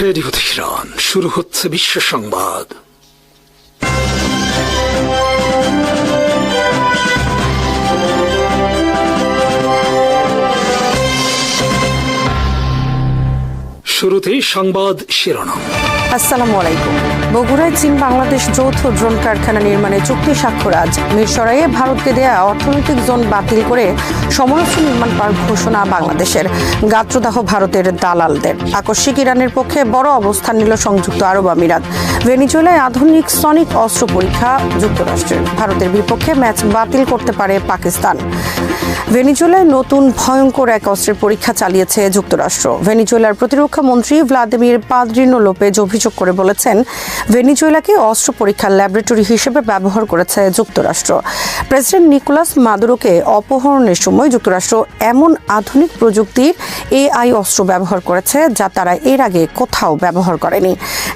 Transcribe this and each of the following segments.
Radio Tehran শুরু হচ্ছে বিশ্ব সংবাদ। শুরুতেই সংবাদ শিরোনাম। আসসালামু আলাইকুম। বগুড়ায় চীন বাংলাদেশ যৌথ ড্রোন কারখানা নির্মাণে চুক্তি স্বাক্ষর আজ। মিরসরাইয়ে ভারতকে দেয়া অর্থনৈতিক জোন বাতিল করে সমরাস্ত্র নির্মাণ পার্ক ঘোষণা বাংলাদেশের। গাত্রদাহ ভারতের দালালদের। আকস্মিক ইরানের পক্ষে বড় অবস্থান নিল সংযুক্ত আরব আমিরাত। ভেনিজুয়েলায় আধুনিক সনিক অস্ত্র পরীক্ষা যুক্তরাষ্ট্রের। ভারতের বিপক্ষে ম্যাচ বাতিল করতে পারে পাকিস্তান। ভেনিজুয়েলায় নতুন ভয়ঙ্কর এক অস্ত্রের পরীক্ষা চালিয়েছে যুক্তরাষ্ট্র। ভেনিজুয়েলার প্রতিরক্ষা মন্ত্রী ভ্লাদিমির পাদ্রিনো লোপেজ অভিযোগ করে বলেছেন, ভেনিজুয়েলাকে অস্ত্র পরীক্ষার ল্যাবরেটরি হিসেবে ব্যবহার করেছে যুক্তরাষ্ট্র। প্রেসিডেন্ট নিকোলাস মাদুরোকে অপহরণের সময় যুক্তরাষ্ট্র এমন আধুনিক প্রযুক্তির এআই অস্ত্র ব্যবহার করেছে যা তারা এর আগে কোথাও ব্যবহার করেনি।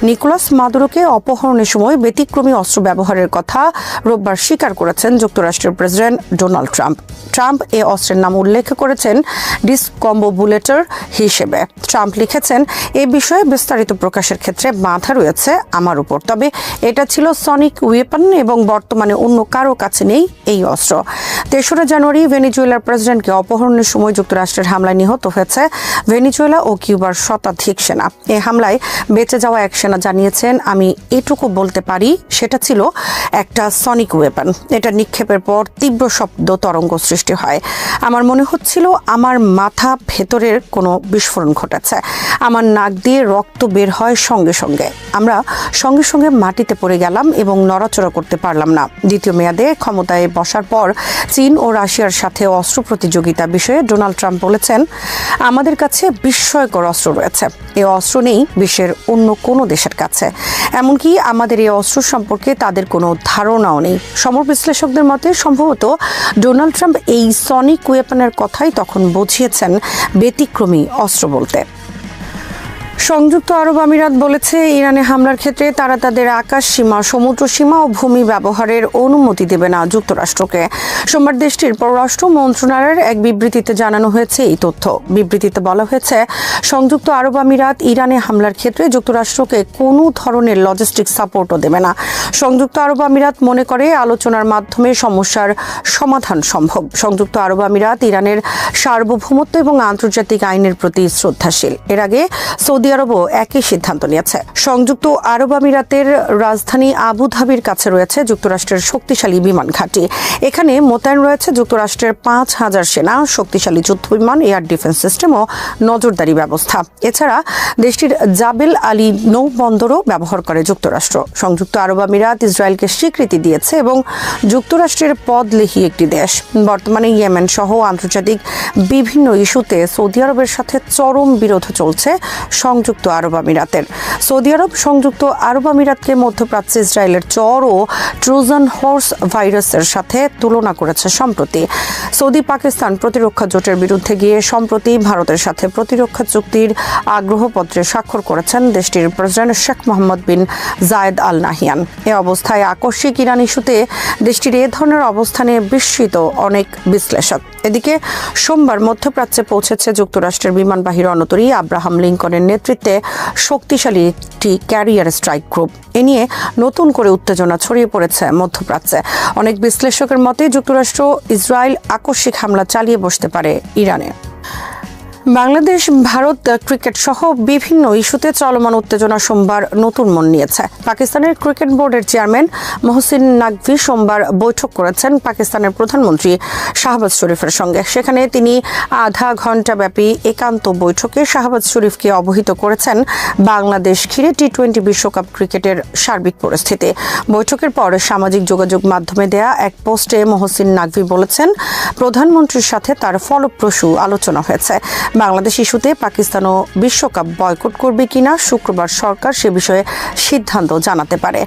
নিকোলাস মাদুরোকে অপহরণের সময় ব্যতিক্রমী অস্ত্র ব্যবহারের কথা রোববার স্বীকার করেছেন যুক্তরাষ্ট্রের প্রেসিডেন্ট ডোনাল্ড ট্রাম্প। ট্রাম্প এ অস্ত্রের নাম উল্লেখ করেছেন ডিসকম্বো বুলেটার হিসেবে। ট্রাম্প লিখেছেন, এ বিষয়ে বিস্তারিত প্রকাশের ক্ষেত্রে বাধা রয়েছে আমার উপর। তবে এটা ছিল সনিক ওয়েপন এবং বর্তমানে অন্য কারও কাছে নেই এই অস্ত্র। তেসরা জানুয়ারি ভেনিজুয়েলার প্রেসিডেন্টকে অপহরণের সময় যুক্তরাষ্ট্রের হামলায় নিহত হয়েছে ভেনিজুয়েলা ও কিউবার শতাধিক সেনা। এ হামলায় বেঁচে যাওয়া এক সেনা জানিয়েছেন, আমি এটুকু বলতে পারি, সেটা ছিল একটা সনিক ওয়েপন। এটা নিক্ষেপের পর তীব্র শব্দ তরঙ্গ সৃষ্টি হয়। আমার মনে হচ্ছিল আমার মাথা ভেতরের কোনো বিস্ফোরণ ঘটেছে। আমার নাক দিয়ে রক্ত বের হয় সঙ্গে সঙ্গে। আমরা সঙ্গে সঙ্গে মাটিতে পড়ে গেলাম এবং নড়াচড়া করতে পারলাম না। দ্বিতীয় মেয়াদে ক্ষমতায় বসার পর চীন ও রাশিয়ার সাথে অস্ত্র প্রতিযোগিতা বিষয়ে ডোনাল্ড ট্রাম্প বলেছেন, আমাদের কাছে বিস্ময়কর অস্ত্র রয়েছে। এ অস্ত্র নেই বিশ্বের অন্য কোনো দেশের কাছে। এমনকি আমাদের এই অস্ত্র সম্পর্কে তাদের কোনো ধারণাও নেই। সমর বিশ্লেষকদের মতে, সম্ভবত ডোনাল্ড ট্রাম্প এই সনিক ওয়েপনের কথাই তখন বুঝিয়েছেন ব্যতিক্রমী অস্ত্র বলতে। সংযুক্ত আরব আমিরাত বলেছে, ইরানে হামলার ক্ষেত্রে তারা তাদের আকাশ সীমা, সমুদ্র সীমা ও ভূমি ব্যবহারের অনুমতি দেবে না যুক্তরাষ্ট্রকে। সোমবার দেশটির পররাষ্ট্র মন্ত্রণালয়ের এক বিবৃতিতে জানানো হয়েছে এই তথ্য। বিবৃতিতে বলা হয়েছে, সংযুক্ত আরব আমিরাত ইরানে হামলার ক্ষেত্রে যুক্তরাষ্ট্রকে কোনো ধরনের লজিস্টিক সাপোর্টও দেবে না। সংযুক্ত আরব আমিরাত মনে করে, আলোচনার মাধ্যমে সমস্যার সমাধান সম্ভব। সংযুক্ত আরব আমিরাত ইরানের সার্বভৌমত্ব এবং আন্তর্জাতিক আইনের প্রতি শ্রদ্ধাশীল। এর আগে সৌদি আরবও একই সিদ্ধান্ত নিয়েছে। সংযুক্ত আরব আমিরাতের রাজধানী আবুধাবির কাছে রয়েছে যুক্তরাষ্ট্রের শক্তিশালী বিমান ঘাঁটি। এখানে মোতায়েন রয়েছে যুক্তরাষ্ট্রের পাঁচ হাজার সেনা, শক্তিশালী যুদ্ধ বিমান, এয়ার ডিফেন্স সিস্টেম ও নজরদারি ব্যবস্থা। এছাড়া দেশটির জাবেল আলী নৌবন্দরও ব্যবহার করে যুক্তরাষ্ট্র। সংযুক্ত আরব আমিরাত ইসরায়েলকে স্বীকৃতি দিয়েছে এবং যুক্তরাষ্ট্রের পদলেহী একটি দেশ। বর্তমানে ইয়েমেন সহ আন্তর্জাতিক বিভিন্ন ইস্যুতে সৌদি আরবের সাথে চরম বিরোধ চলছে। সংযুক্ত আরব আমিরাতের। সৌদি আরব সংযুক্ত আরব আমিরাতকে মধ্যপ্রাচ্যে ইসরায়েলের চর ও ট্রোজান হর্স ভাইরাসের সাথে তুলনা করেছে সম্প্রতি। সৌদি পাকিস্তান প্রতিরক্ষা জোটের বিরুদ্ধে গিয়ে সম্প্রতি ভারতের সাথে প্রতিরক্ষা চুক্তির আগ্রহপত্রে স্বাক্ষর করেছেন দেশটির president Sheikh Mohammed bin Zayed Al Nahyan. এ অবস্থায় আকস্মিক ইরান ইস্যুতে দেশটির এ ধরনের অবস্থানে বিস্মিত অনেক বিশ্লেষক। এদিকে সোমবার মধ্যপ্রাচ্যে পৌঁছেছে যুক্তরাষ্ট্রের বিমানবাহী রণতরী আব্রাহাম লিঙ্কনের নেতৃত্বে শক্তিশালী একটি ক্যারিয়ার স্ট্রাইক গ্রুপ। এ নিয়ে নতুন করে উত্তেজনা ছড়িয়ে পড়েছে মধ্যপ্রাচ্যে। অনেক বিশ্লেষকের মতে যুক্তরাষ্ট্র ইসরায়েল আকস্মিক হামলা চালিয়ে বসতে পারে ইরানে। বাংলাদেশ, ভারত ক্রিকেট সহ বিভিন্ন ইস্যুতে চলমান উত্তেজনা সোমবার নতুন মন নিয়েছে। পাকিস্তানের ক্রিকেট বোর্ডের চেয়ারম্যান মহসিন নাকভি সোমবার বৈঠক করেছেন পাকিস্তানের প্রধানমন্ত্রী শাহবাজ শরীফের সঙ্গে। সেখানে তিনি আধা ঘণ্টা ব্যাপী একান্ত বৈঠকে শাহবাজ শরীফকে অবহিত করেছেন বাংলাদেশ ঘিরে টি টোয়েন্টি বিশ্বকাপ ক্রিকেটের সার্বিক পরিস্থিতি। বৈঠকের পর সামাজিক যোগাযোগ মাধ্যমে দেয়া এক পোস্টে মহসিন নাকভি বলেছেন, প্রধানমন্ত্রীর সাথে তার ফলপ্রসূ আলোচনা হয়েছে। বাংলাদেশ ইস্যুতে পাকিস্তানও বিশ্বকাপ বয়কট করবে কিনা শুক্রবার সরকার সে বিষয়ে সিদ্ধান্ত জানাতে পারে।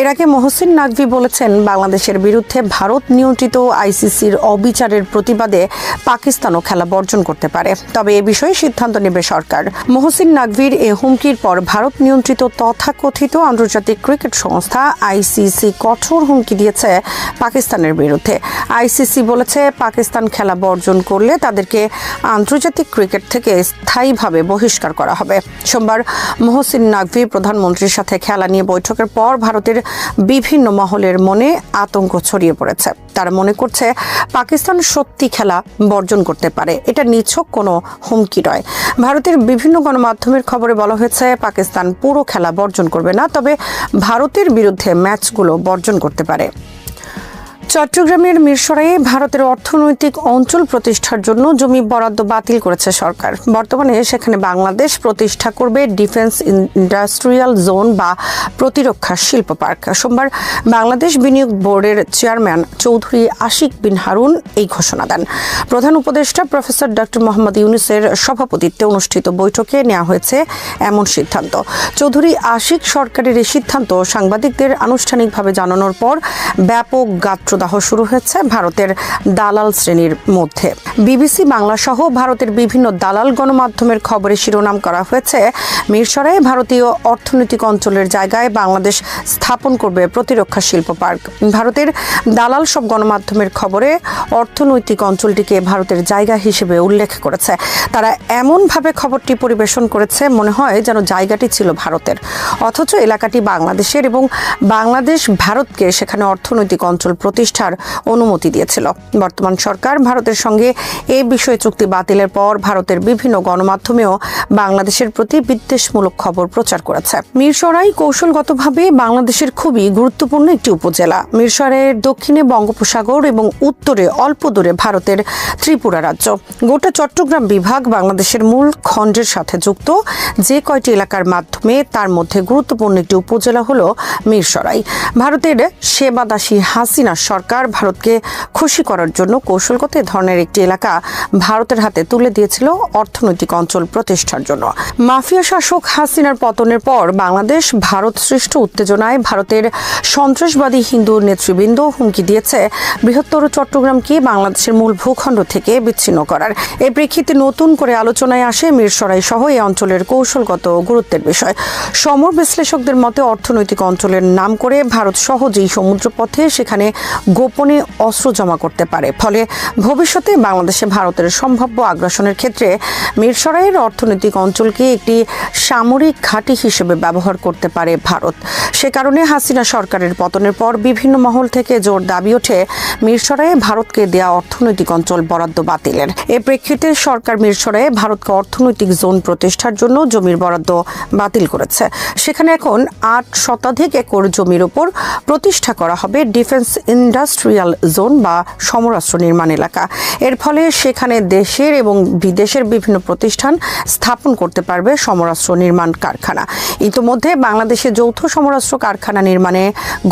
এর আগে মহসিন নাকভি বলেছেন, বাংলাদেশের বিরুদ্ধে ভারত নিয়ন্ত্রিত আইসিসির অবিচারের প্রতিবাদে পাকিস্তানও খেলা বর্জন করতে পারে। তবে এ বিষয়ে সিদ্ধান্ত নেবে সরকার। মহসিন নাকভির এ হুমকির পর ভারত নিয়ন্ত্রিত তথাকথিত আন্তর্জাতিক ক্রিকেট সংস্থা আইসিসি কঠোর হুমকি দিয়েছে পাকিস্তানের বিরুদ্ধে। আইসিসি বলেছে, পাকিস্তান খেলা বর্জন করলে তাদেরকে আন্তর্জাতিক ক্রিকেট ক্রিকেট থেকে স্থায়ীভাবে বহিষ্কার করা হবে। সোমবার মোহসিন নাকভি প্রধানমন্ত্রীর সাথে খেলা নিয়ে বৈঠকের পর ভারতের বিভিন্ন মহলের মনে আতঙ্ক ছড়িয়ে পড়েছে। তারা মনে করছে পাকিস্তান সত্যি খেলা বর্জন করতে পারে। এটা নিছক কোনো হুমকি নয়। ভারতের বিভিন্ন গণমাধ্যমের খবরে বলা হয়েছে, পাকিস্তান পুরো খেলা বর্জন করবে না, তবে ভারতের বিরুদ্ধে ম্যাচগুলো বর্জন করতে পারে। চট্টগ্রামের মিরসরাইয়ে ভারতের অর্থনৈতিক অঞ্চল প্রতিষ্ঠার জন্য জমি বরাদ্দ বাতিল করেছে সরকার। বর্তমানে সেখানে বাংলাদেশ প্রতিষ্ঠা করবে ডিফেন্স ইন্ডাস্ট্রিয়াল জোন বা প্রতিরক্ষা শিল্প পার্ক। সোমবার বাংলাদেশ বিনিয়োগ বোর্ডের চেয়ারম্যান চৌধুরী আশিক বিন হারুন এই ঘোষণা দেন। প্রধান উপদেষ্টা প্রফেসর ডক্টর মোহাম্মদ ইউনুসের সভাপতিত্বে অনুষ্ঠিত বৈঠকে নেওয়া হয়েছে এমন সিদ্ধান্ত। চৌধুরী আশিক সরকারের এই সিদ্ধান্ত সাংবাদিকদের আনুষ্ঠানিকভাবে জানানোর পর ব্যাপক গাত্রদাহ শুরু হয়েছে ভারতের দালাল শ্রেণির মধ্যে। বিবিসি বাংলা সহ ভারতের বিভিন্ন দালাল গণমাধ্যমের খবরে শিরোনাম করা হয়েছে। মিরসরাই ভারতীয় অর্থনৈতিক অঞ্চলের জায়গায় বাংলাদেশ স্থাপন করবে প্রতিরক্ষা শিল্প পার্ক। ভারতের দালাল সব গণমাধ্যমের খবরে অর্থনৈতিক অঞ্চলটিকে ভারতের জায়গা হিসেবে উল্লেখ করেছে। তারা এমনভাবে খবরটি পরিবেশন করেছে, মনে হয় যেন জায়গাটি ছিল ভারতের। অথচ এলাকাটি বাংলাদেশের এবং বাংলাদেশ ভারতকে সেখানে অর্থনৈতিক অঞ্চল প্রতিষ্ঠার অনুমতি দিয়েছিল। বর্তমান সরকার ভারতের সঙ্গে এই বিষয়ে চুক্তি বাতিলের পর ভারতের বিভিন্ন গণমাধ্যমেও বাংলাদেশের প্রতি বিদ্বেষমূলক খবর প্রচার করেছে। মিরসরাই কৌশলগতভাবে বাংলাদেশের খুবই গুরুত্বপূর্ণ একটি উপজেলা। মিরসরাইয়ের দক্ষিণে বঙ্গোপসাগর এবং উত্তরে অল্প দূরে ভারতের ত্রিপুরা রাজ্য। গোটা চট্টগ্রাম বিভাগ বাংলাদেশের মূল খণ্ডের সাথে যুক্ত। যে কয়টি এলাকার মাধ্যমে তার মধ্যে গুরুত্বপূর্ণ একটি উপজেলা হল মিরসরাই। ভারতের সেবাদাসী হাসিনা সরকার ভারতকে খুশি করার জন্য কৌশলগত এ ধরনের একটি এলাকা ভারতের হাতে তুলে দিয়েছিল অর্থনৈতিক অঞ্চল প্রতিষ্ঠার জন্য। মাফিয়া শাসক হাসিনার পতনের পর বাংলাদেশ ভারত সৃষ্ট উত্তেজনায় ভারতের সন্ত্রাসবাদী হিন্দু নেতৃবৃন্দ হুমকি দিয়েছে। বৃহত্তর চট্টগ্রামকে বাংলাদেশের মূল ভূখণ্ড থেকে বিচ্ছিন্ন করার। এই প্রেক্ষিতে নতুন করে আলোচনায় আসে মিরসরাই সহ এই অঞ্চলের কৌশলগত গুরুত্বের বিষয়। সমর বিশ্লেষকদের মতে অর্থনৈতিক অঞ্চলের নাম করে ভারত সহজেই সমুদ্রপথে সেখানে গোপনে অস্ত্র জমা করতে পারে। ফলে ভবিষ্যতে বাংলাদেশে ভারতের সম্ভাব্য আগ্রাসনের ক্ষেত্রে মিরসরাইয়ের অর্থনৈতিক অঞ্চলকে একটি সামরিক ঘাঁটি হিসেবে ব্যবহার করতে পারে ভারত। সে কারণে হাসিনা সরকারের পতনের পর বিভিন্ন মহল থেকে জোর দাবি ওঠে মিরসরাইয়ে ভারতকে দেয়া অর্থনৈতিক অঞ্চল বরাদ্দ বাতিলের। এ প্রেক্ষিতে সরকার মিরসরাইয়ে ভারতকে অর্থনৈতিক জোন প্রতিষ্ঠার জন্য জমির বরাদ্দ বাতিল করেছে। সেখানে এখন আট শতাধিক একর জমির উপর প্রতিষ্ঠা করা হবে ডিফেন্স ইন্ডাস্ট্রিয়াল জোন বা সমরাস্ত্র নির্মাণ এলাকা। এর ফলে সেখানে দেশের এবং বিদেশের বিভিন্ন প্রতিষ্ঠান স্থাপন করতে পারবে সমরাস্ত্র নির্মাণ কারখানা। ইতোমধ্যে বাংলাদেশে যৌথ সমরাস্ত্র কারখানা নির্মাণে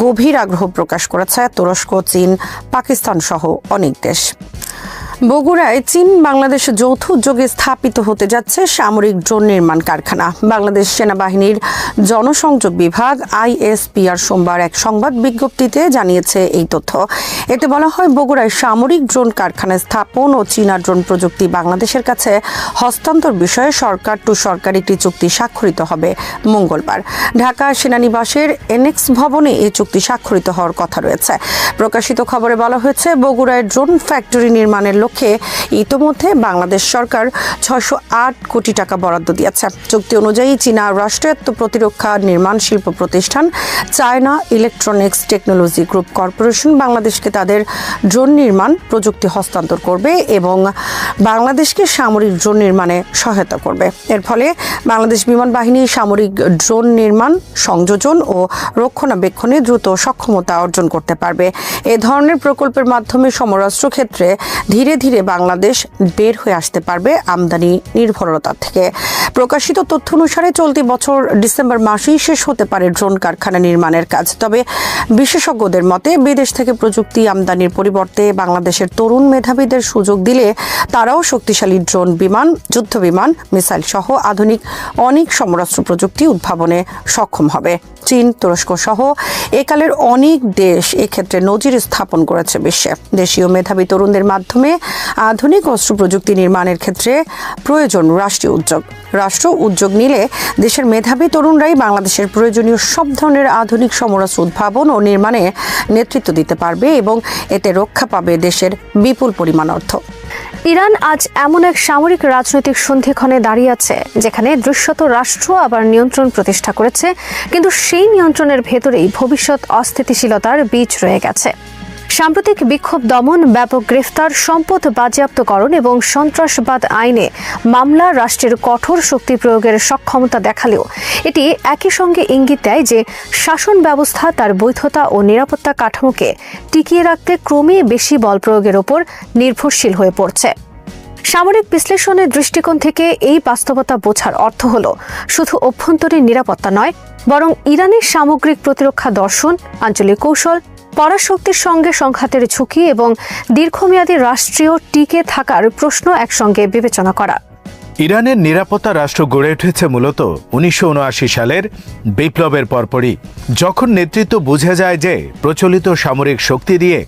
গভীর আগ্রহ প্রকাশ করেছে তুরস্ক চীন, পাকিস্তান সহ অনেক দেশ। বগুড়ায় চীন বাংলাদেশ যৌথ উদ্যোগে স্থাপিত হতে যাচ্ছে সামরিক ড্রোন নির্মাণ কারখানা। বাংলাদেশ সেনাবাহিনীর জনসংযোগ বিভাগ আইএসপিআর সোমবার এক সংবাদ বিজ্ঞপ্তিতে জানিয়েছে এই তথ্য। এতে বলা হয়, বগুড়ায় সামরিক ড্রোন কারখানা স্থাপন ও চীনা ড্রোন প্রযুক্তি বাংলাদেশের কাছে হস্তান্তর বিষয়ে সরকার টু সরকার একটি চুক্তি স্বাক্ষরিত হবে মঙ্গলবার। ঢাকা সেনানিবাসের এনএক্স ভবনে এই চুক্তি স্বাক্ষরিত হওয়ার কথা রয়েছে। প্রকাশিত খবরে বলা হয়েছে, বগুড়ায় ড্রোন ফ্যাক্টরি নির্মাণের লক্ষ্যে ইতোমধ্যে বাংলাদেশ সরকার ছয়শো আট কোটি টাকা বরাদ্দ দিয়েছে। চুক্তি অনুযায়ী চীনা রাষ্ট্রায়ত্ত প্রতিরক্ষা নির্মাণ শিল্প প্রতিষ্ঠান China electronics technology group corporation বাংলাদেশকে তাদের ড্রোন নির্মাণ প্রযুক্তি হস্তান্তর করবে এবং বাংলাদেশকে সামরিক ড্রোন নির্মাণে সহায়তা করবে। এর ফলে বাংলাদেশ বিমান বাহিনী সামরিক ড্রোন নির্মাণ, সংযোজন ও রক্ষণাবেক্ষণে দ্রুত সক্ষমতা অর্জন করতে পারবে। এ ধরনের প্রকল্পের মাধ্যমে সমরাস্ত্র ক্ষেত্রে ধীরে ধীরে ধীরে বাংলাদেশ বের হয়ে আসতে পারবে আমদানি নির্ভরতা থেকে। প্রকাশিত তথ্য অনুসারে চলতি বছর ডিসেম্বর মাসেই শেষ হতে পারে ড্রোন কারখানা নির্মাণের কাজ। তবে বিশেষজ্ঞদের মতে, বিদেশ থেকে প্রযুক্তি আমদানির পরিবর্তে বাংলাদেশের তরুণ মেধাবীদের সুযোগ দিলে তারাও শক্তিশালী ড্রোন বিমান, যুদ্ধ বিমান, মিসাইল সহ আধুনিক অনেক সমরাস্ত্র প্রযুক্তি উদ্ভাবনে সক্ষম হবে। চীন, তুরস্ক সহ একালের অনেক দেশ এক্ষেত্রে নজির স্থাপন করেছে বিশ্বে। দেশীয় মেধাবী তরুণদের মাধ্যমে আধুনিক অস্ত্র প্রযুক্তি নির্মাণের ক্ষেত্রে প্রয়োজন রাষ্ট্রীয় উদ্যোগ। রাষ্ট্র উদ্যোগ নিলে দেশের মেধাবী তরুণরাই বাংলাদেশের প্রয়োজনীয় সব ধরনের আধুনিক সমরাস্ত্র উদ্ভাবন ও নির্মাণে নেতৃত্ব দিতে পারবে এবং এতে রক্ষা পাবে দেশের বিপুল পরিমাণ অর্থ। ইরান আজ এমন এক সামরিক রাজনৈতিক সন্ধিক্ষণে দাঁড়িয়ে আছে, যেখানে দৃশ্যত রাষ্ট্র আবার নিয়ন্ত্রণ প্রতিষ্ঠা করেছে, কিন্তু সেই নিয়ন্ত্রণের ভেতরেই ভবিষ্যৎ অস্থিতিশীলতার বীজ রয়ে গেছে। সাম্প্রতিক বিক্ষোভ দমন, ব্যাপক গ্রেফতার, সম্পদ বাজেয়াপ্তকরণ এবং সন্ত্রাসবাদ আইনে মামলা, রাষ্ট্রের কঠোর শক্তি প্রয়োগের সক্ষমতা দেখালেও এটি একই সঙ্গে ইঙ্গিত দেয় যে শাসন ব্যবস্থা তার বৈধতা ও নিরাপত্তা কাঠামোকে টিকিয়ে রাখতে ক্রমেই বেশি বল প্রয়োগের ওপর নির্ভরশীল হয়ে পড়ছে। সামরিক বিশ্লেষণের দৃষ্টিকোণ থেকে এই বাস্তবতা বোঝার অর্থ হল শুধু অভ্যন্তরীণ নিরাপত্তা নয়, বরং ইরানের সামগ্রিক প্রতিরক্ষা দর্শন, আঞ্চলিক কৌশল পরাশক্তির সঙ্গে সংঘাতের ঝুঁকি এবং দীর্ঘমেয়াদী রাষ্ট্রীয় টিকে থাকার প্রশ্ন একসঙ্গে বিবেচনা করা। ইরানের নিরাপত্তা রাষ্ট্র গড়ে উঠেছে মূলত উনিশশো উনআশি সালের বিপ্লবের পরপরই, যখন নেতৃত্ব বুঝে যায় যে প্রচলিত সামরিক শক্তি দিয়ে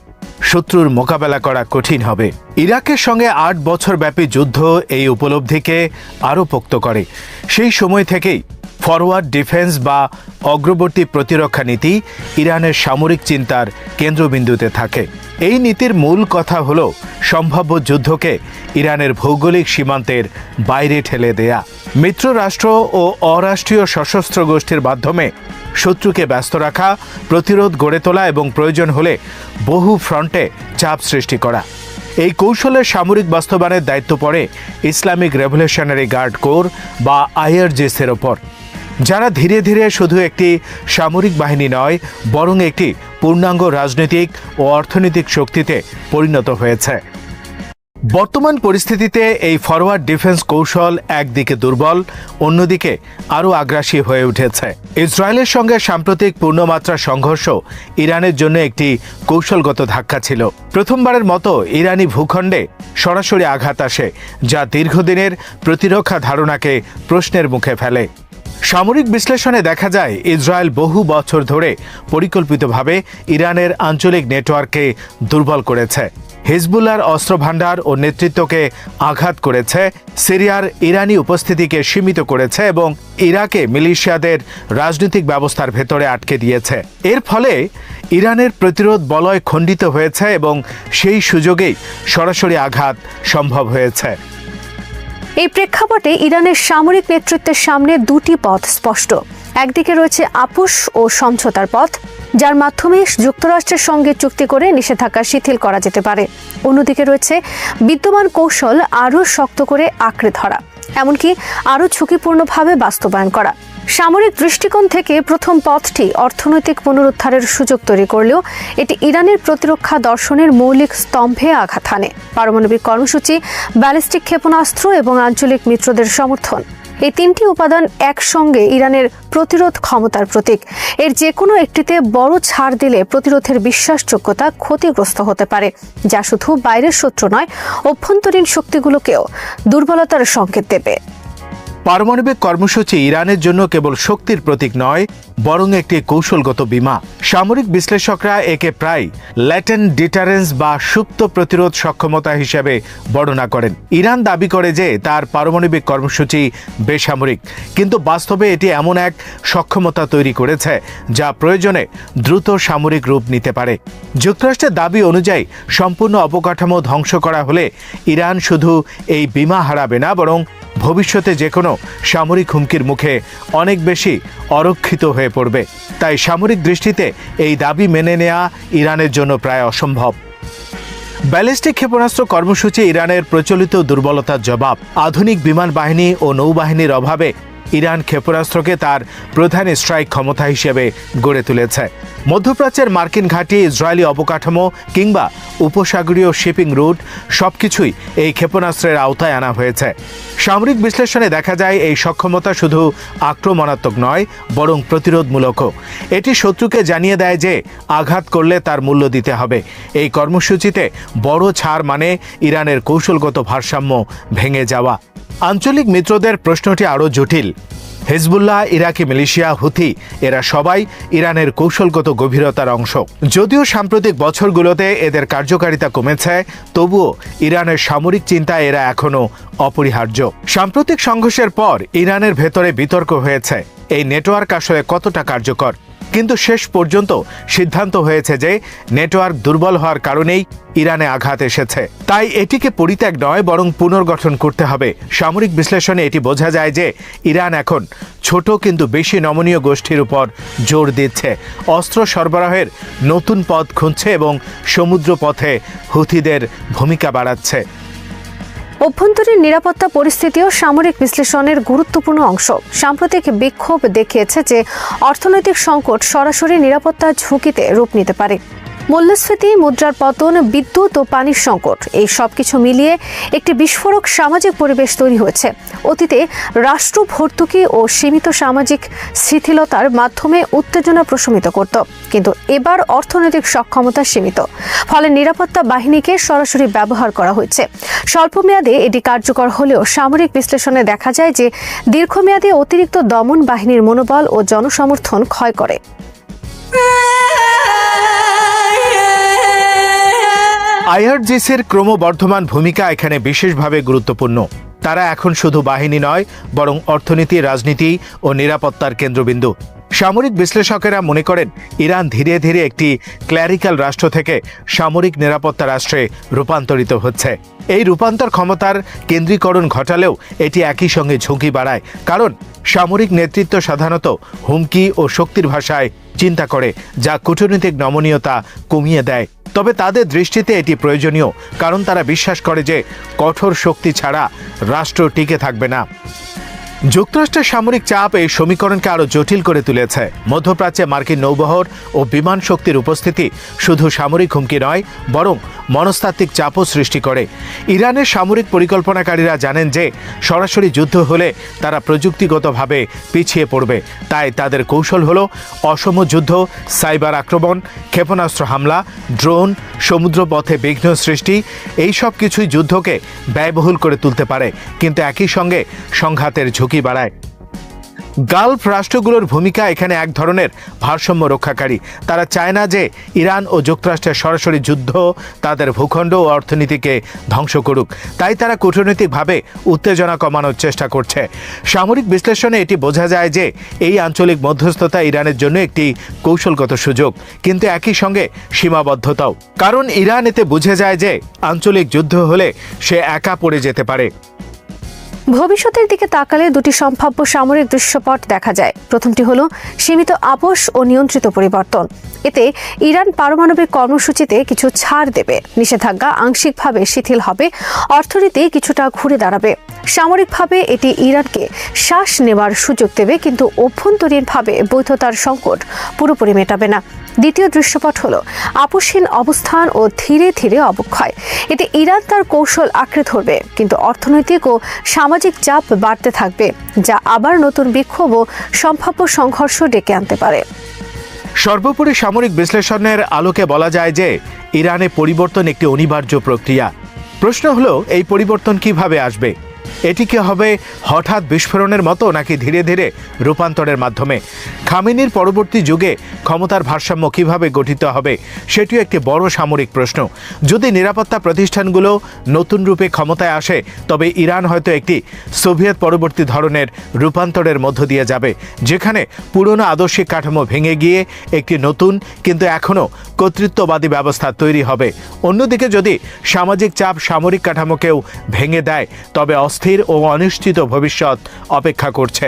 শত্রুর মোকাবেলা করা কঠিন হবে। ইরাকের সঙ্গে আট বছর ব্যাপী যুদ্ধ এই উপলব্ধিকে আরও পোক্ত করে। সেই সময় থেকেই ফরওয়ার্ড ডিফেন্স বা অগ্রবর্তী প্রতিরক্ষা নীতি ইরানের সামরিক চিন্তার কেন্দ্রবিন্দুতে থাকে। এই নীতির মূল কথা হল সম্ভাব্য যুদ্ধকে ইরানের ভৌগোলিক সীমান্তের বাইরে ঠেলে দেয়া। মিত্ররাষ্ট্র ও অরাষ্ট্রীয় সশস্ত্র গোষ্ঠীর মাধ্যমে শত্রুকে ব্যস্ত রাখা, প্রতিরোধ গড়ে তোলা এবং প্রয়োজন হলে বহু ফ্রন্টে চাপ সৃষ্টি করা। এই কৌশলের সামরিক বাস্তবায়নের দায়িত্ব পড়ে ইসলামিক রেভলিউশনারি গার্ড কোর বা আইআরজিসের ওপর। যারা ধীরে ধীরে শুধু একটি সামরিক বাহিনী নয়, বরং একটি পূর্ণাঙ্গ রাজনৈতিক ও অর্থনৈতিক শক্তিতে পরিণত হয়েছে। বর্তমান পরিস্থিতিতে এই ফরওয়ার্ড ডিফেন্স কৌশল একদিকে দুর্বল, অন্যদিকে আরও আগ্রাসী হয়ে উঠেছে। ইসরায়েলের সঙ্গে সাম্প্রতিক পূর্ণমাত্রা সংঘর্ষ ইরানের জন্য একটি কৌশলগত ধাক্কা ছিল। প্রথমবারের মতো ইরানি ভূখণ্ডে সরাসরি আঘাত আসে, যা দীর্ঘদিনের প্রতিরক্ষা ধারণাকে প্রশ্নের মুখে ফেলে। সামরিক বিশ্লেষণে দেখা যায়, ইসরায়েল বহু বছর ধরে পরিকল্পিতভাবে ইরানের আঞ্চলিক নেটওয়ার্ককে দুর্বল করেছে। হিজবুল্লার অস্ত্রভাণ্ডার ও নেতৃত্বকে আঘাত করেছে, সিরিয়ার ইরানি উপস্থিতিকে সীমিত করেছে এবং ইরাকে মিলিশিয়াদের রাজনৈতিক ব্যবস্থার ভেতরে আটকে দিয়েছে। এর ফলে ইরানের প্রতিরোধ বলয় খণ্ডিত হয়েছে এবং সেই সুযোগেই সরাসরি আঘাত সম্ভব হয়েছে। এই প্রেক্ষাপটে ইরানের সামরিক নেতৃত্বের সামনে দুটি পথ স্পষ্ট। একদিকে রয়েছে আপোষ ও সমঝোতার পথ, যার মাধ্যমে যুক্তরাষ্ট্রের সঙ্গে চুক্তি করে নিষেধাজ্ঞা শিথিল করা যেতে পারে। অন্যদিকে রয়েছে বিদ্যমান কৌশল আরও শক্ত করে আঁকড়ে ধরা, এমনকি আরও ঝুঁকিপূর্ণভাবে বাস্তবায়ন করা। সামরিক দৃষ্টিকোণ থেকে প্রথম পথটি অর্থনৈতিক পুনরুদ্ধারের সুযোগ তৈরি করলেও এটি ইরানের প্রতিরক্ষা দর্শনের মৌলিক স্তম্ভে আঘাত হানে। পারমাণবিক কর্মসূচি, ব্যালিস্টিক ক্ষেপণাস্ত্র এবং আঞ্চলিক মিত্রদের সমর্থন। এই তিনটি উপাদান একসঙ্গে ইরানের প্রতিরোধ ক্ষমতার প্রতীক। এর যে কোনো একটিতে বড় ছাড় দিলে প্রতিরোধের বিশ্বাসযোগ্যতা ক্ষতিগ্রস্ত হতে পারে, যা শুধু বাইরের শত্রু নয়, অভ্যন্তরীণ শক্তিগুলোকেও দুর্বলতার সংকেত দেবে। পারমাণবিক কর্মসূচি ইরানের জন্য কেবল শক্তির প্রতীক নয় বরং একটি কৌশলগত বিমা। সামরিক বিশ্লেষকরা একে প্রায় ল্যাটেন ডিটারেন্স বা সুপ্ত প্রতিরোধ সক্ষমতা হিসেবে বর্ণনা করেন। ইরান দাবি করে যে তার পারমাণবিক কর্মসূচি বেসামরিক। কিন্তু বাস্তবে এটি এমন এক সক্ষমতা তৈরি করেছে যা প্রয়োজনে দ্রুত সামরিক রূপ নিতে পারে। যুক্তরাষ্ট্রের দাবি অনুযায়ী সম্পূর্ণ অবকাঠামো ধ্বংস করা হলে ইরান শুধু এই বিমা হারাবে না, বরং ভবিষ্যতে যে কোনো সামরিক হুমকির মুখে অনেক বেশি অরক্ষিত হয়ে পড়বে। তাই সামরিক দৃষ্টিতে এই দাবি মেনে নেয়া ইরানের জন্য প্রায় অসম্ভব। ব্যালিস্টিক ক্ষেপণাস্ত্র কর্মসূচি ইরানের প্রচলিত দুর্বলতার জবাব। আধুনিক বিমান বাহিনী ও নৌবাহিনীর অভাবে ইরান ক্ষেপণাস্ত্রকে তার প্রধান স্ট্রাইক ক্ষমতা হিসেবে গড়ে তুলেছে। মধ্যপ্রাচ্যের মার্কিন ঘাঁটি ইসরায়েলি অবকাঠামো কিংবা উপসাগরীয় শিপিং রুট সবকিছুই এই ক্ষেপণাস্ত্রের আওতায় আনা হয়েছে। সামরিক বিশ্লেষণে দেখা যায়, এই সক্ষমতা শুধু আক্রমণাত্মক নয়, বরং প্রতিরোধমূলকও। এটি শত্রুকে জানিয়ে দেয় যে আঘাত করলে তার মূল্য দিতে হবে। এই কর্মসূচিতে বড় ছাড় মানে ইরানের কৌশলগত ভারসাম্য ভেঙে যাওয়া। আঞ্চলিক মিত্রদের প্রশ্নটি আরও জটিল। হিজবুল্লাহ, ইরাকি মিলিশিয়া, হুথি, এরা সবাই ইরানের কৌশলগত গভীরতার অংশ। যদিও সাম্প্রতিক বছরগুলোতে এদের কার্যকারিতা কমেছে, তবুও ইরানের সামরিক চিন্তা এরা এখনও অপরিহার্য। সাম্প্রতিক সংঘর্ষের পর ইরানের ভেতরে বিতর্ক হয়েছে। এই নেটওয়ার্ক আসলে কতটা কার্যকর? কিন্তু শেষ পর্যন্ত সিদ্ধান্ত হয়েছে যে নেটওয়ার্ক দুর্বল হওয়ার কারণেই ইরানে আঘাত এসেছে। তাই এটিকে পরিত্যাগ নয়, বরং পুনর্গঠন করতে হবে। সামরিক বিশ্লেষণে এটি বোঝা যায় যে ইরান এখন ছোট কিন্তু বেশি নমনীয় গোষ্ঠীর উপর জোর দিচ্ছে। অস্ত্র সরবরাহের নতুন পথ খুঁজছে এবং সমুদ্র পথে হুথিদের ভূমিকা বাড়াচ্ছে। অভ্যন্তরীণ নিরাপত্তা পরিস্থিতিও সামরিক বিশ্লেষণের গুরুত্বপূর্ণ অংশ। সাম্প্রতিক বিক্ষোভ দেখিয়েছে যে অর্থনৈতিক সংকট সরাসরি নিরাপত্তা ঝুঁকিতে রূপ নিতে পারে। মূল্যস্ফীতি, মুদ্রার পতন, বিদ্যুৎ ও পানির সংকট, এই সব কিছু মিলিয়ে একটি বিস্ফোরক সামাজিক পরিবেশ তৈরি হয়েছে। অতীতে রাষ্ট্র ভর্তুকি ও সীমিত সামাজিক শিথিলতার মাধ্যমে উত্তেজনা প্রশমিত করত, কিন্তু এবার অর্থনৈতিক সক্ষমতা সীমিত। ফলে নিরাপত্তা বাহিনীকে সরাসরি ব্যবহার করা হয়েছে। স্বল্পমেয়াদে এটি কার্যকর হলেও সামরিক বিশ্লেষণে দেখা যায় যে দীর্ঘমেয়াদে অতিরিক্ত দমন বাহিনীর মনোবল ও জনসমর্থন ক্ষয় করে। আইআরজিসির ক্রমবর্ধমান ভূমিকা এখানে বিশেষভাবে গুরুত্বপূর্ণ। তারা এখন শুধু বাহিনী নয়, বরং অর্থনীতি, রাজনীতি ও নিরাপত্তার কেন্দ্রবিন্দু। সামরিক বিশ্লেষকেরা মনে করেন, ইরান ধীরে ধীরে একটি ক্ল্যারিক্যাল রাষ্ট্র থেকে সামরিক নিরাপত্তা রাষ্ট্রে রূপান্তরিত হচ্ছে। এই রূপান্তর ক্ষমতার কেন্দ্রীকরণ ঘটালেও এটি একই সঙ্গে ঝুঁকি বাড়ায়, কারণ সামরিক নেতৃত্ব সাধারণত হুমকি ও শক্তির ভাষায় চিন্তা করে, যা কূটনৈতিক নমনীয়তা কমিয়ে দেয়। তবে তাদের দৃষ্টিতে এটি প্রয়োজনীয়, কারণ তারা বিশ্বাস করে যে কঠোর শক্তি ছাড়া রাষ্ট্র টিকে থাকবে না। যুক্তরাষ্ট্রের সামরিক চাপ এই সমীকরণকে আরও জটিল করে তুলেছে। মধ্যপ্রাচ্যে মার্কিন নৌবহর ও বিমান শক্তির উপস্থিতি শুধু সামরিক হুমকি নয়, বরং মনস্তাত্ত্বিক চাপও সৃষ্টি করে। ইরানের সামরিক পরিকল্পনাকারীরা জানেন যে, সরাসরি যুদ্ধ হলে তারা প্রযুক্তিগতভাবে পিছিয়ে পড়বে। তাই তাদের কৌশল হল অসম যুদ্ধ, সাইবার আক্রমণ, ক্ষেপণাস্ত্র হামলা, ড্রোন, সমুদ্রপথে বিঘ্ন সৃষ্টি, এই সব কিছুই যুদ্ধকে ব্যয়বহুল করে তুলতে পারে। কিন্তু একই সঙ্গে সংঘাতের ঝুঁকি বাড়ায়। গালফ রাষ্ট্রগুলোর ভূমিকা এখানে এক ধরনের ভারসাম্য রক্ষাকারী। তারা চায় না যে ইরান ও যুক্তরাষ্ট্রের সরাসরি যুদ্ধ তাদের ভূখণ্ড ও অর্থনীতিকে ধ্বংস করুক। তাই তারা কূটনৈতিকভাবে উত্তেজনা কমানোর চেষ্টা করছে। সামরিক বিশ্লেষণে এটি বোঝা যায় যে এই আঞ্চলিক মধ্যস্থতা ইরানের জন্য একটি কৌশলগত সুযোগ, কিন্তু একই সঙ্গে সীমাবদ্ধতাও। কারণ ইরান এতে বুঝে যায় যে আঞ্চলিক যুদ্ধ হলে সে একা পড়ে যেতে পারে। ভবিষ্যতের দিকে তাকালে দুটি সম্ভাব্য সামরিক দৃশ্যপট দেখা যায়। প্রথমটি হল সীমিত আপোষ ও নিয়ন্ত্রিত পরিবর্তন। এতে ইরান পারমাণবিক কর্মসূচিতে কিছু ছাড় দেবে। নিষেধাজ্ঞা আংশিকভাবে শিথিল হবে। অর্থনীতি কিছুটা ঘুরে দাঁড়াবে। সামরিকভাবে এটি ইরানকে শ্বাস নেওয়ার সুযোগ দেবে, কিন্তু অভ্যন্তরীণভাবে বৈধতার সংকট পুরোপুরি মেটাবে না। দ্বিতীয় দৃশ্যপট হল আপোষহীন অবস্থান ও ধীরে ধীরে অবক্ষয়। এতে ইরান তার কৌশল আঁকড়ে ধরবে, কিন্তু অর্থনৈতিক ও সামাজিক চাপ বাড়তে থাকবে, যা আবার নতুন বিক্ষোভ ও সম্ভাব্য সংঘর্ষ ডেকে আনতে পারে। সর্বোপরি সামরিক বিশ্লেষণের আলোকে বলা যায় যে, ইরানে পরিবর্তন একটি অনিবার্য প্রক্রিয়া। প্রশ্ন হলো, এই পরিবর্তন কীভাবে আসবে? এটি কি হবে হঠাৎ বিস্ফোরণের মতো নাকি ধীরে ধীরে রূপান্তরের মাধ্যমে? খামিনির পরবর্তী যুগে ক্ষমতার ভারসাম্য কীভাবে গঠিত হবে, সেটিও একটি বড় সামরিক প্রশ্ন। যদি নিরাপত্তা প্রতিষ্ঠানগুলো নতুন রূপে ক্ষমতায় আসে, তবে ইরান হয়তো একটি সোভিয়েত পরবর্তী ধরনের রূপান্তরের মধ্য দিয়ে যাবে, যেখানে পুরনো আদর্শিক কাঠামো ভেঙে গিয়ে একটি নতুন কিন্তু এখনও কর্তৃত্ববাদী ব্যবস্থা তৈরি হবে। অন্যদিকে যদি সামাজিক চাপ সামরিক কাঠামোকেও ভেঙে দেয়, তবে অস্থির ও অনিশ্চিত ভবিষ্যৎ অপেক্ষা করছে।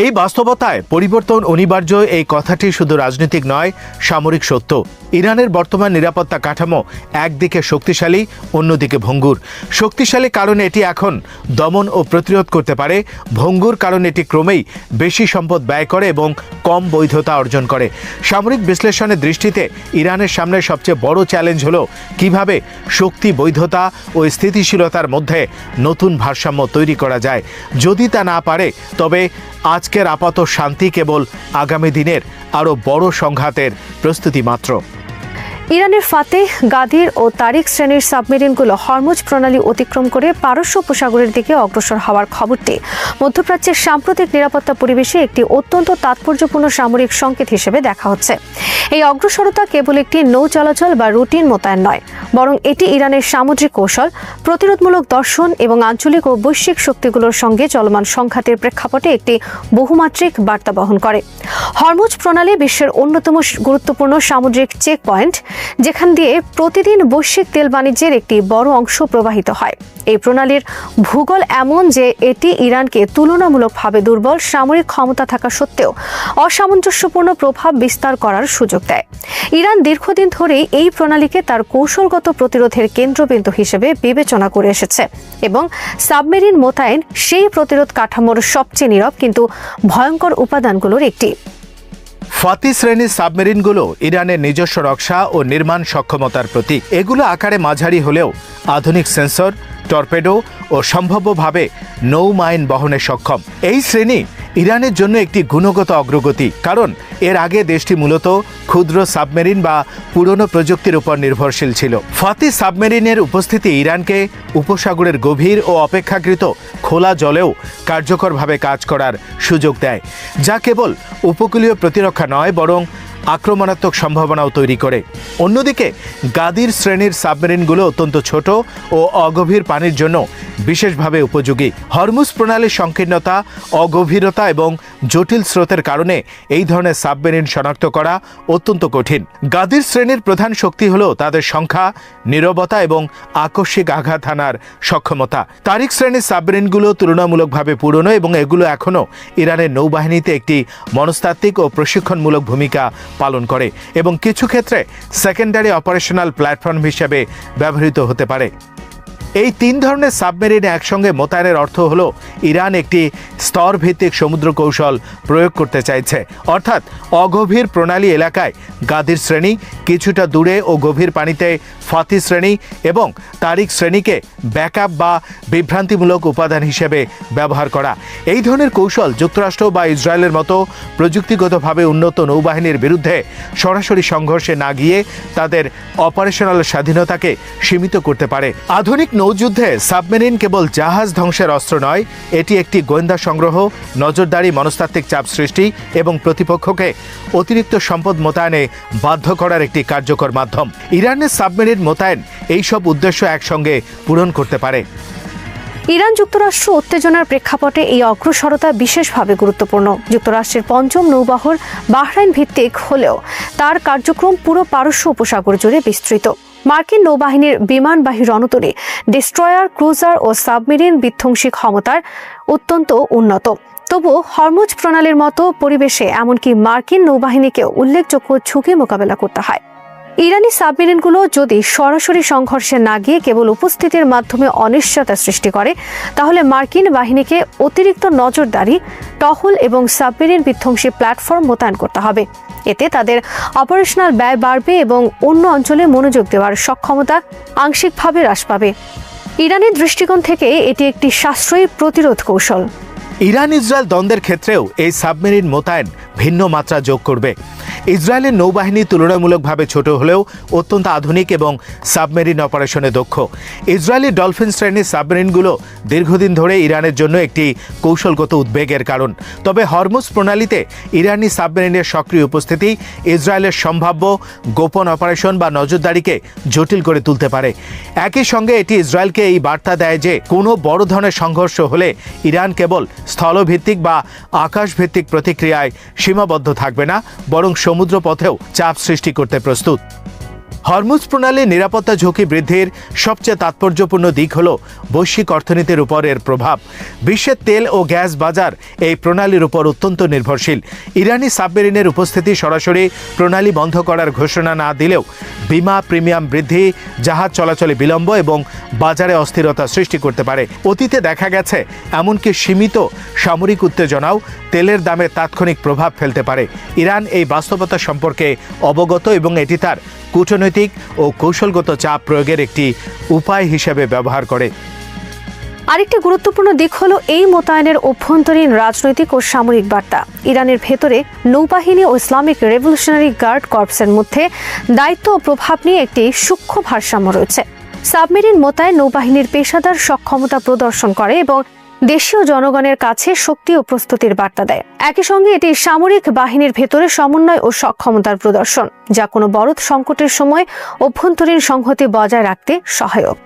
এই বাস্তবতায় পরিবর্তন অনিবার্য, এই কথাটি শুধু রাজনৈতিক নয়, সামরিক সত্য। ইরানের বর্তমান নিরাপত্তা কাঠামো একদিকে শক্তিশালী, অন্যদিকে ভঙ্গুর। শক্তিশালী কারণে এটি এখন দমন ও প্রতিরোধ করতে পারে, ভঙ্গুর কারণে এটি ক্রমেই বেশি সম্পদ ব্যয় করে এবং কম বৈধতা অর্জন করে। সামরিক বিশ্লেষণের দৃষ্টিতে ইরানের সামনে সবচেয়ে বড় চ্যালেঞ্জ হল কীভাবে শক্তি বৈধতা ও স্থিতিশীলতার মধ্যে নতুন ভারসাম্য তৈরি করা যায়। যদি তা না পারে, তবে আজকের আপাত শান্তি কেবল আগামী দিনের আরও বড় সংঘাতের প্রস্তুতি মাত্র। ইরানের ফাতেহ, গাদির ও তারিক শ্রেণির সাবমেরিনগুলো হরমুজ প্রণালী অতিক্রম করে পারস্য উপসাগরের দিকে অগ্রসর হওয়ার খবরটি। মধ্যপ্রাচ্যের সাম্প্রতিক নিরাপত্তা পরিবেশে একটি অত্যন্ত তাৎপর্যপূর্ণ সামরিক সংকেত হিসেবে দেখা হচ্ছে। এই অগ্রসরতা কেবল একটি নৌ চলাচল বা রুটিন মোতায়েন নয়, বরং এটি ইরানের সামুদ্রিক কৌশল, প্রতিরোধমূলক দর্শন এবং আঞ্চলিক ও বৈশ্বিক শক্তিগুলোর সঙ্গে চলমান সংঘাতের প্রেক্ষাপটে একটি বহুমাত্রিক বার্তা বহন করে। হরমুজ প্রণালী বিশ্বের অন্যতম গুরুত্বপূর্ণ সামুদ্রিক চেক পয়েন্ট যেখান দিয়ে প্রতিদিন বৈশ্বিক তেল বাণিজ্যের একটি বড় অংশ প্রবাহিত হয়। এই প্রণালীর ভূগোল এমন যে এটি ইরানকে তুলনামূলকভাবে দুর্বল সামরিক ক্ষমতা থাকা সত্ত্বেও অসামঞ্জস্যপূর্ণ প্রভাব বিস্তার করার সুযোগ দেয়। ইরান দীর্ঘদিন ধরেই এই প্রণালীকে তার কৌশলগত প্রতিরোধের কেন্দ্রবিন্দু হিসেবে বিবেচনা করে এসেছে এবং সাবমেরিন মোতায়েন সেই প্রতিরোধ কাঠামোর সবচেয়ে নীরব কিন্তু ভয়ঙ্কর উপাদানগুলোর একটি। ফাতি শ্রেণির সাবমেরিনগুলো ইরানের নিজস্ব রক্ষা ও নির্মাণ সক্ষমতার প্রতীক। এগুলো আকারে মাঝারি হলেও আধুনিক সেন্সর, টর্পেডো ও সম্ভাব্যভাবে নৌ মাইন বহনে সক্ষম। এই শ্রেণি ইরানের জন্য একটি গুণগত অগ্রগতি, কারণ এর আগে দেশটি মূলত ক্ষুদ্র সাবমেরিন বা পুরনো প্রযুক্তির উপর নির্ভরশীল ছিল। ফাতি সাবমেরিনের উপস্থিতি ইরানকে উপসাগরের গভীর ও অপেক্ষাকৃত খোলা জলেও কার্যকরভাবে কাজ করার সুযোগ দেয়, যা কেবল উপকূলীয় প্রতিরক্ষা নয়, বরং আক্রমণাত্মক সম্ভাবনাও তৈরি করে। অন্যদিকে, গাদির শ্রেণির সাবমেরিনগুলো অত্যন্ত ছোট ও অগভীর পানির জন্য বিশেষভাবে উপযোগী। হরমুজ প্রণালীর সংকীর্ণতা, অগভীরতা এবং জটিল স্রোতের কারণে এই ধরনের সাবমেরিন শনাক্ত করা অত্যন্ত কঠিন। গাদির শ্রেণির প্রধান শক্তি হল তাদের সংখ্যা, নীরবতা এবং আকস্মিক আঘাত হানার সক্ষমতা। তারিক শ্রেণির সাবমেরিনগুলো তুলনামূলকভাবে পুরনো এবং এগুলো এখনও ইরানের নৌবাহিনীতে একটি মনস্তাত্ত্বিক ও প্রশিক্ষণমূলক ভূমিকা পালন করে এবং কিছু ক্ষেত্রে সেকেন্ডারি অপারেশনাল প্ল্যাটফর্ম হিসেবে ব্যবহৃত হতে পারে। এই তিন ধরনের সাবমেরিন একসঙ্গে মোতায়েনের অর্থ হল, ইরান একটি স্তরভিত্তিক সমুদ্র কৌশল প্রয়োগ করতে চাইছে। অর্থাৎ, অগভীর প্রণালী এলাকায় গাদির শ্রেণি, কিছুটা দূরে ও গভীর পানিতে ফাতি শ্রেণি এবং তারিক শ্রেণীকে ব্যাকআপ বা বিভ্রান্তিমূলক উপাদান হিসেবে ব্যবহার করা। এই ধরনের কৌশল যুক্তরাষ্ট্র বা ইসরায়েলের মতো প্রযুক্তিগতভাবে উন্নত নৌবাহিনীর বিরুদ্ধে সরাসরি সংঘর্ষে না গিয়ে তাদের অপারেশনাল স্বাধীনতাকে সীমিত করতে পারে। আধুনিক নৌযুদ্ধে সাবমেরিন কেবল জাহাজ ধ্বংসের অস্ত্র নয়, এটি একটি গোয়েন্দা সংগ্রহ, নজরদারি, মনস্তাত্ত্বিক চাপ সৃষ্টি এবং প্রতিপক্ষকে অতিরিক্ত সম্পদ মোতায়েনে বাধ্য করার একটি কার্যকর মাধ্যম। ইরানের সাবমেরিন মোতায়েন এইসব উদ্দেশ্য একসঙ্গে পূরণ করতে পারে। ইরান যুক্তরাষ্ট্র উত্তেজনার প্রেক্ষাপটে এই অগ্রসরতা বিশেষভাবে গুরুত্বপূর্ণ। যুক্তরাষ্ট্রের পঞ্চম নৌবহর বাহরাইন ভিত্তিক হলেও তার কার্যক্রম পুরো পারস্য উপসাগর জুড়ে বিস্তৃত। মার্কিন নৌবাহিনীর বিমানবাহী রণতরী ডিস্ট্রয়ার, ক্রুজার ও সাবমেরিন বিধ্বংসী ক্ষমতার অত্যন্ত উন্নত। তবু হরমুজ প্রণালীর মতো পরিবেশে এমনকি মার্কিন নৌবাহিনীকেও উল্লেখযোগ্য ঝুঁকি মোকাবেলা করতে হয়। ইরানি সাবমেরিনগুলো যদি সরাসরি সংঘর্ষে না গিয়ে কেবল উপস্থিতির মাধ্যমে অনিশ্চয়তা সৃষ্টি করে, তাহলে মার্কিন বাহিনীকে অতিরিক্ত নজরদারি, টহল এবং সাবমেরিন বিধ্বংসী প্ল্যাটফর্ম মোতায়েন করতে হবে। এতে তাদের অপারেশনাল ব্যয় বাড়বে এবং অন্য অঞ্চলে মনোযোগ দেওয়ার সক্ষমতা আংশিকভাবে হ্রাস পাবে। ইরানের দৃষ্টিকোণ থেকে এটি একটি সাশ্রয়ী প্রতিরোধ কৌশল। ইরান ইসরায়েল দ্বন্দ্বের ক্ষেত্রেও এই সাবমেরিন মোতায়েন ভিন্ন মাত্রা যোগ করবে। ইসরায়েলের নৌবাহিনী তুলনামূলকভাবে ছোট হলেও অত্যন্ত আধুনিক এবং সাবমেরিন অপারেশনে দক্ষ। ইসরায়েলি ডলফিন শ্রেণির সাবমেরিনগুলো দীর্ঘদিন ধরে ইরানের জন্য একটি কৌশলগত উদ্বেগের কারণ। তবে হরমুজ প্রণালীতে ইরানি সাবমেরিনের সক্রিয় উপস্থিতি ইসরায়েলের সম্ভাব্য গোপন অপারেশন বা নজরদারিকে জটিল করে তুলতে পারে। একই সঙ্গে এটি ইসরায়েলকে এই বার্তা দেয় যে কোনো বড় ধরনের সংঘর্ষ হলে ইরান কেবল স্থলভিত্তিক বা আকাশভিত্তিক প্রতিক্রিয়ায় সীমাবদ্ধ থাকবে না, বরং সমুদ্র পথেও চাপ সৃষ্টি করতে প্রস্তুত। হরমুজ প্রণালীর নিরাপত্তা ঝুঁকি বৃদ্ধির সবচেয়ে তাৎপর্যপূর্ণ দিক হল বৈশ্বিক অর্থনীতির উপর এর প্রভাব। বিশ্বের তেল ও গ্যাস বাজার এই প্রণালীর উপর অত্যন্ত নির্ভরশীল। ইরানি সাবমেরিনের উপস্থিতি সরাসরি প্রণালী বন্ধ করার ঘোষণা না দিলেও বিমা প্রিমিয়াম বৃদ্ধি, জাহাজ চলাচলে বিলম্ব এবং বাজারে অস্থিরতা সৃষ্টি করতে পারে। অতীতে দেখা গেছে এমনকি সীমিত সামরিক উত্তেজনাও তেলের দামে তাৎক্ষণিক প্রভাব ফেলতে পারে। ইরান এই বাস্তবতা সম্পর্কে অবগত এবং এটি তার কূটনৈতিক ও কৌশলগত চাপ প্রয়োগের একটি উপায় হিসেবে ব্যবহার করে। আরেকটি গুরুত্বপূর্ণ দিক হলো এই মোতায়েনের অভ্যন্তরীণ রাজনৈতিক ও সামরিক বার্তা। ইরানের ভেতরে নৌবাহিনী ও ইসলামিক রেভলিউশনারি গার্ড কর্পসের মধ্যে দায়িত্ব ও প্রভাব নিয়ে একটি সূক্ষ্ম ভারসাম্য রয়েছে। সাবমেরিন মোতায়েন নৌবাহিনীর পেশাদার সক্ষমতা প্রদর্শন করে এবং দেশীয় জনগণের কাছে শক্তি ও প্রস্তুতির বার্তা দেয়। একই সঙ্গে এটি সামরিক বাহিনীর ভেতরে সমন্বয় ও সক্ষমতার প্রদর্শন, যা কোনো বড় সংকটের সময় অভ্যন্তরীণ সংহতি বজায় রাখতে সহায়ক।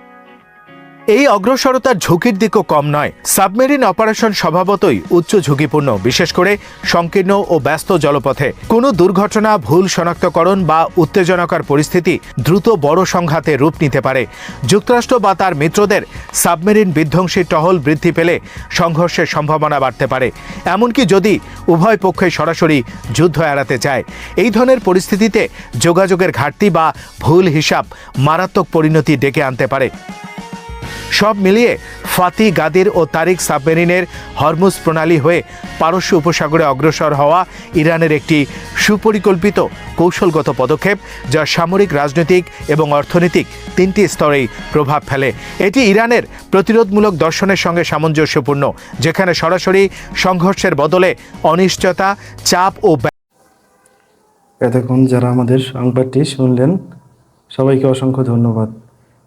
এই অগ্রসরতার ঝুঁকির দিকও কম নয়। সাবমেরিন অপারেশন স্বভাবতই উচ্চ ঝুঁকিপূর্ণ, বিশেষ করে সংকীর্ণ ও ব্যস্ত জলপথে। কোনো দুর্ঘটনা, ভুল শনাক্তকরণ বা উত্তেজনকর পরিস্থিতি দ্রুত বড় সংঘাতে রূপ নিতে পারে। যুক্তরাষ্ট্র বা তার মিত্রদের সাবমেরিন বিধ্বংসী টহল বৃদ্ধি পেলে সংঘর্ষের সম্ভাবনা বাড়তে পারে। এমনকি যদি উভয় পক্ষে সরাসরি যুদ্ধ এড়াতে চায়, এই ধরনের পরিস্থিতিতে যোগাযোগের ঘাটতি বা ভুল হিসাব মারাত্মক পরিণতি ডেকে আনতে পারে। সব মিলিয়ে ফাতি, গাদির ও তারিক সাবমেরিনের হরমুজ প্রণালী হয়ে পারস্য উপসাগরে অগ্রসর হওয়া ইরানের একটি সুপরিকল্পিত কৌশলগত পদক্ষেপ, যা সামরিক, রাজনৈতিক এবং অর্থনৈতিক তিনটি স্তরেই প্রভাব ফেলে। এটি ইরানের প্রতিরোধমূলক দর্শনের সঙ্গে সামঞ্জস্যপূর্ণ, যেখানে সরাসরি সংঘর্ষের বদলে অনিশ্চয়তা, চাপ ও এতক্ষণ যারা আমাদের সংবাদটি শুনলেন, সবাইকে অসংখ্য ধন্যবাদ।